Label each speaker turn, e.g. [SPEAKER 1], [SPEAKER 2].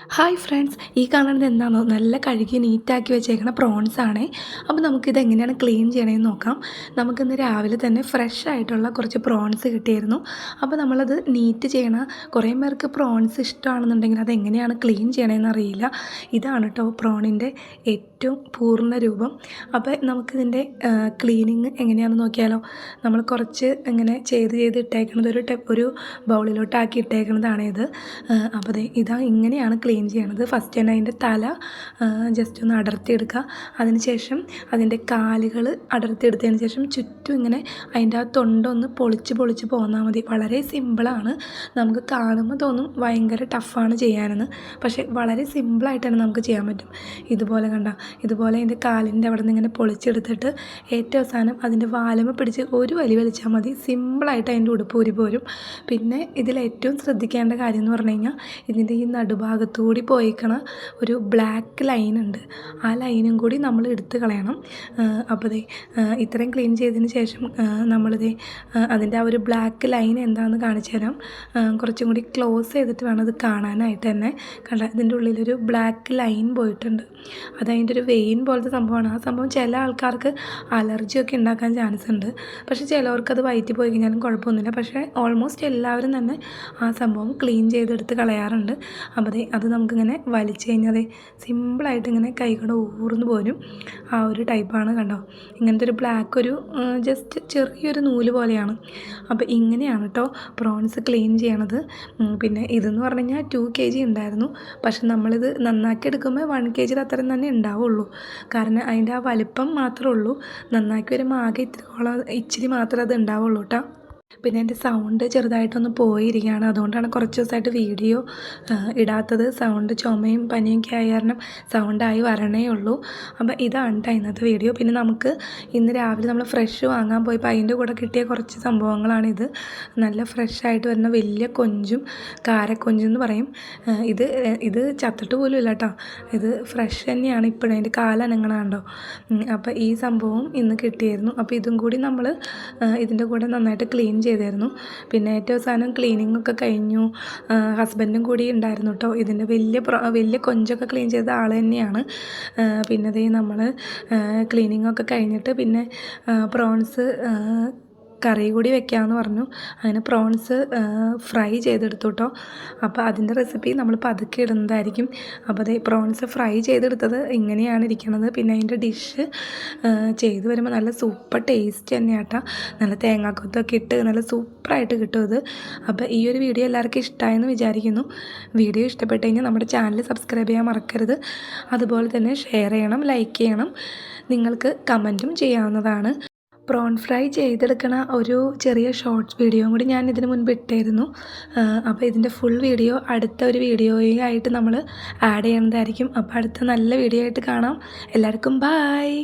[SPEAKER 1] Hi friends ഈ കാണുന്നത് എന്താണോ നല്ല കഴുകി നീറ്റാക്കി വെച്ചേക്കുന്ന പ്രോൺസ് ആണേ. അപ്പോൾ നമുക്കിത് എങ്ങനെയാണ് ക്ലീൻ ചെയ്യണമെന്ന് നോക്കാം. നമുക്കിന്ന് രാവിലെ തന്നെ ഫ്രഷ് ആയിട്ടുള്ള കുറച്ച് പ്രോൺസ് കിട്ടിയിരുന്നു. അപ്പോൾ നമ്മളത് നീറ്റ് ചെയ്യണ കുറേ പേർക്ക് പ്രോൺസ് ഇഷ്ടമാണെന്നുണ്ടെങ്കിൽ അത് എങ്ങനെയാണ് ക്ലീൻ ചെയ്യണമെന്ന് അറിയില്ല. ഇതാണ് കേട്ടോ പ്രോണിന്റെ ഏറ്റവും പൂർണ രൂപം. അപ്പോൾ നമുക്കിതിന്റെ ക്ലീനിങ് എങ്ങനെയാണെന്ന് നോക്കിയാലോ? നമ്മൾ കുറച്ച് ഇങ്ങനെ ചെയ്ത് ചെയ്ത് ഇട്ടേക്കുന്നത് ഒരു ഒരു ബൗളിലോട്ടാക്കി ഇട്ടേക്കുന്നതാണ് ഇത് അപ്പോൾ ഇതാ ഇങ്ങനെയാണ് ക്ലീൻ ചെയ്യണത്. ഫസ്റ്റ് തന്നെ അതിന്റെ തല ജസ്റ്റ് ഒന്ന് അടർത്തിയെടുക്കുക അതിന് ശേഷം അതിന്റെ കാലുകൾ അടർത്തിയെടുത്തതിന് ശേഷം ചുറ്റും ഇങ്ങനെ അതിന്റെ ആ തൊണ്ടൊന്ന് പൊളിച്ച് പൊളിച്ച് പോന്നാൽ മതി. വളരെ സിമ്പിളാണ് നമുക്ക് കാണുമ്പോൾ തോന്നും ഭയങ്കര ടഫാണ് ചെയ്യാനെന്ന്. പക്ഷേ വളരെ സിമ്പിളായിട്ട് തന്നെ നമുക്ക് ചെയ്യാൻ പറ്റും. ഇതുപോലെ കണ്ട ഇതുപോലെ അതിന്റെ കാലിന്റെ അവിടെ നിന്ന് ഇങ്ങനെ പൊളിച്ചെടുത്തിട്ട് ഏറ്റവും അവസാനം അതിന്റെ വാലുമ പിടിച്ച് ഒരു വലി വലിച്ചാൽ മതി. സിമ്പിളായിട്ട് അതിന്റെ ഉടുപ്പ് ഊരി പോരും. പിന്നെ ഇതിൽ ഏറ്റവും ശ്രദ്ധിക്കേണ്ട കാര്യം എന്ന് പറഞ്ഞു കഴിഞ്ഞാൽ ഇതിന്റെ ഈ നടുഭാഗത്തുകൂടി പോയിക്കണ. ഒരു ബ്ലാക്ക് ലൈൻ ഉണ്ട്. ആ ലൈനും കൂടി നമ്മൾ എടുത്ത് കളയണം. അപ്പോൾ ദേ ഇത്രയും ക്ലീൻ ചെയ്തതിന് ശേഷം നമ്മളിത് അതിന്റെ ആ ഒരു ബ്ലാക്ക് ലൈൻ എന്താണെന്ന് കാണിച്ചു തരാം. കുറച്ചും കൂടി ക്ലോസ് ചെയ്തിട്ട് വേണം അത് കാണാനായിട്ട് തന്നെ. കണ്ട ഇതിന്റെ ഉള്ളിലൊരു ബ്ലാക്ക് ലൈൻ പോയിട്ടുണ്ട്. അത് അതിന്റെ ഒരു വെയിൻ പോലത്തെ സംഭവമാണ്. ആ സംഭവം ചില ആൾക്കാർക്ക് അലർജിയൊക്കെ ഉണ്ടാക്കാൻ ചാൻസ് ഉണ്ട്. പക്ഷേ ചിലവർക്ക് അത് വയറ്റി പോയി കഴിഞ്ഞാലും കുഴപ്പമൊന്നുമില്ല. പക്ഷേ ഓൾമോസ്റ്റ് എല്ലാവരും തന്നെ ആ സംഭവം ക്ലീൻ ചെയ്തെടുത്ത് കളയാറുണ്ട്. അപ്പോൾ ദേ അത് നമുക്കിങ്ങനെ വലിച്ചു കഴിഞ്ഞാൽ സിമ്പിളായിട്ട് ഇങ്ങനെ കൈകൊണ്ട് ഊർന്ന് പോരും. ആ ഒരു ടൈപ്പാണ് കണ്ടോ? ഇങ്ങനത്തെ ഒരു ബ്ലാക്ക് ഒരു ജസ്റ്റ് ചെറിയൊരു നൂൽ പോലെയാണ്. അപ്പോൾ ഇങ്ങനെയാണ് കേട്ടോ പ്രോൺസ് ക്ലീൻ ചെയ്യണത്. പിന്നെ ഇതെന്ന് പറഞ്ഞു കഴിഞ്ഞാൽ ടു കെ ജി ഉണ്ടായിരുന്നു. പക്ഷെ നമ്മളിത് നന്നാക്കി എടുക്കുമ്പോൾ വൺ കെ ജിയുടെ അത്രയും തന്നെ ഉണ്ടാവുള്ളൂ. കാരണം അതിന്റെ ആ വലിപ്പം മാത്രമേ ഉള്ളൂ. നന്നാക്കി വരുമ്പോൾ ആകെ ഇത്തിരി ഇച്ചിരി മാത്രമേ അത് ഉണ്ടാവുള്ളൂ കേട്ടോ പിന്നെ എന്റെ സൗണ്ട് ചെറുതായിട്ടൊന്ന് പോയിരിക്കുകയാണ്. അതുകൊണ്ടാണ് കുറച്ച് ദിവസമായിട്ട് വീഡിയോ ഇടാത്തത്. സൗണ്ട് ചുമയും പനിയും ഒക്കെ ആയ കാരണം സൗണ്ടായി വരണേ ഉള്ളൂ. അപ്പോൾ ഇതാണ് ഇന്നത്തെ വീഡിയോ പിന്നെ നമുക്ക് ഇന്ന് രാവിലെ നമ്മൾ ഫ്രഷ് വാങ്ങാൻ പോയപ്പോൾ അതിന്റെ കൂടെ കിട്ടിയ കുറച്ച് സംഭവങ്ങളാണിത് നല്ല ഫ്രഷായിട്ട് വരുന്ന വലിയ കൊഞ്ചും കാരക്കൊഞ്ചും എന്ന് പറയും. ഇത് ഇത് ചത്തിട്ട് പോലും ഇല്ല കേട്ടോ ഇത് ഫ്രഷ് തന്നെയാണ് ഇപ്പോഴും. അതിന്റെ കാലനങ്ങളാണ്ടോ അപ്പോൾ ഈ സംഭവം ഇന്ന് കിട്ടിയായിരുന്നു അപ്പോൾ ഇതും കൂടി നമ്മൾ ഇതിന്റെ കൂടെ നന്നായിട്ട് ക്ലീൻ ചെയ്തായിരുന്നു. പിന്നെ ഏറ്റവും അവസാനം ക്ലീനിങ് ഒക്കെ കഴിഞ്ഞു. ഹസ്ബൻഡും കൂടി ഉണ്ടായിരുന്നു കേട്ടോ ഇതിന്റെ വലിയ വലിയ കൊഞ്ചൊക്കെ ക്ലീൻ ചെയ്ത ആൾ തന്നെയാണ്. പിന്നെ ദേ നമ്മൾ ക്ലീനിങ് ഒക്കെ കഴിഞ്ഞിട്ട് പിന്നെ പ്രോൺസ് കറി കൂടി വെക്കാമെന്ന് പറഞ്ഞു. അങ്ങനെ പ്രോൺസ് ഫ്രൈ ചെയ്തെടുത്തു കേട്ടോ അപ്പോൾ അതിന്റെ റെസിപ്പി നമ്മൾ പതുക്കെ ഇടുന്നതായിരിക്കും. അപ്പോൾ അതേ പ്രോൺസ് ഫ്രൈ ചെയ്തെടുത്തത് ഇങ്ങനെയാണ് ഇരിക്കുന്നത് പിന്നെ അതിന്റെ ഡിഷ് ചെയ്ത് വരുമ്പോൾ നല്ല സൂപ്പർ ടേസ്റ്റ് തന്നെയാട്ടോ. നല്ല തേങ്ങാക്കൊത്തൊക്കെ ഇട്ട് നല്ല സൂപ്പറായിട്ട് കിട്ടും ഇത്. അപ്പോൾ ഈ ഒരു വീഡിയോ എല്ലാവർക്കും ഇഷ്ടമായെന്ന് വിചാരിക്കുന്നു. വീഡിയോ ഇഷ്ടപ്പെട്ട് കഴിഞ്ഞാൽ നമ്മുടെ ചാനൽ സബ്സ്ക്രൈബ് ചെയ്യാൻ മറക്കരുത്. അതുപോലെ തന്നെ ഷെയർ ചെയ്യണം ലൈക്ക് ചെയ്യണം. നിങ്ങൾക്ക് കമന്റും ചെയ്യാവുന്നതാണ്. പ്രോൺ ഫ്രൈ ചെയ്തെടുക്കണ ഒരു ചെറിയ ഷോർട്ട്സ് വീഡിയോ കൂടി ഞാൻ ഇതിന് മുൻപ് ഇട്ടായിരുന്നു അപ്പോൾ ഇതിന്റെ ഫുൾ വീഡിയോ അടുത്ത ഒരു വീഡിയോയായിട്ട് നമ്മൾ ആഡ് ചെയ്യണതായിരിക്കും. അപ്പോൾ അടുത്ത നല്ല വീഡിയോ ആയിട്ട് കാണാം. എല്ലാവർക്കും ബായ്